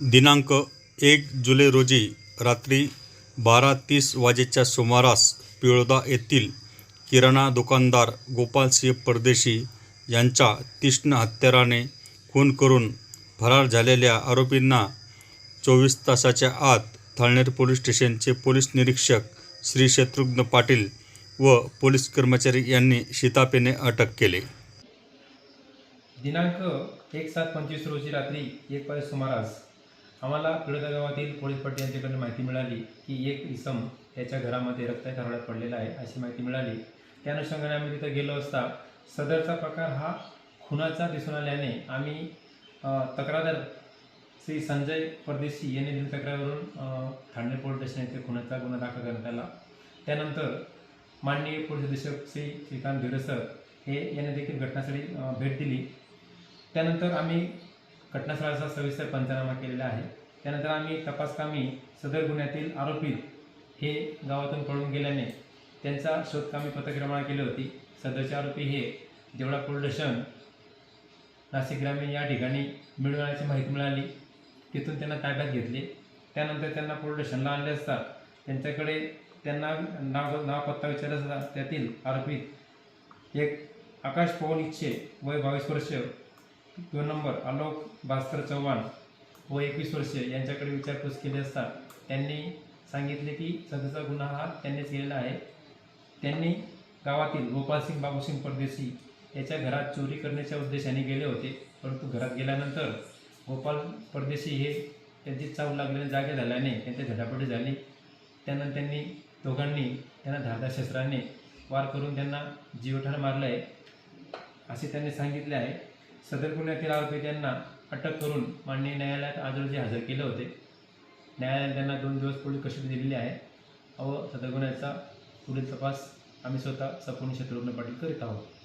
दिनांक एक जुलै रोजी रात्री बारा तीस वाजेच्या सुमारास पिळोदा येथील किराणा दुकानदार गोपालसिंह परदेशी यांचा तीक्ष्ण हत्याराने खून करून फरार झालेल्या आरोपींना चोवीस तासाच्या आत थाळनेर पोलीस स्टेशनचे पोलीस निरीक्षक श्री शत्रुघ्न पाटील व पोलीस कर्मचारी यांनी शितापेने अटक केले. दिनांक एक सात पंचवीस रोजी रात्री एक वाजे सुमारास आम्हाला पिळदा गावातील पोलीस पाटील यांच्याकडून माहिती मिळाली की एक इसम याच्या घरामध्ये रक्ताच्या हरवड्यात पडलेला आहे अशी माहिती मिळाली. त्या अनुषंगाने आम्ही तिथं गेलो असता सदरचा प्रकार हा खुनाचा दिसून आल्याने आम्ही तक्रारदार श्री संजय परदेशी यांनी दिली तक्रारवरून ठाणे पोलीस स्टेशन येथे खुनाचा गुन्हा दाखल करण्यात आला. त्यानंतर माननीय पोलीस अधीक्षक श्री श्रीकांत धीरसर हे यांनी देखील घटनास्थळी भेट दिली. त्यानंतर आम्ही घटनास्थळाचा सविस्तर पंचनामा केलेला आहे. त्यानंतर आम्ही तपासकामी सदर गुन्ह्यातील आरोपी हे गावातून पळून गेल्याने त्यांचा शोधकामी पथक्रमणा केली होती. सदरचे आरोपी हे देवळा पोलीस नाशिक ग्रामीण या ठिकाणी मिळवण्याची माहिती मिळाली. तिथून त्यांना ताब्यात घेतले. त्यानंतर त्यांना पोलीस आणले असता त्यांच्याकडे त्यांना नाव नाव पत्ता विचारला असता त्यातील आरोपीत एक आकाश पवन इच्छे वय बावीस वर्ष दोन नंबर आलोक भास्कर चव्हाण व एकवीस वर्षीय यांच्याकडे विचारपूस केली असता त्यांनी सांगितले की सदरचा गुन्हा हा त्यांनीच केलेला आहे. त्यांनी गावातील गोपालसिंग बाबूसिंग परदेशी याच्या घरात चोरी करण्याच्या उद्देशाने गेले होते परंतु घरात गेल्यानंतर गोपाल परदेशी हे त्यांची चाव लागलेल्या जागे झाल्याने त्यांची झटापटी झाली. त्यानंतर त्यांनी दोघांनी त्यांना धारदार शस्त्राने वार करून त्यांना जीवठाण मारलं आहे असे त्यांनी सांगितले आहे. सदर गुन्ह्यातील आरोपी त्यांना अटक करून माननीय न्यायालयात आज रोजी हजर केले होते. न्यायालयाने त्यांना दोन दिवस पोलीस कस्टडी दिलेली आहे. व सदर गुन्ह्याचा पुढील तपास आम्ही स्वतः सपूर्ण शत्रुघ्न पाटील करीत आहोत.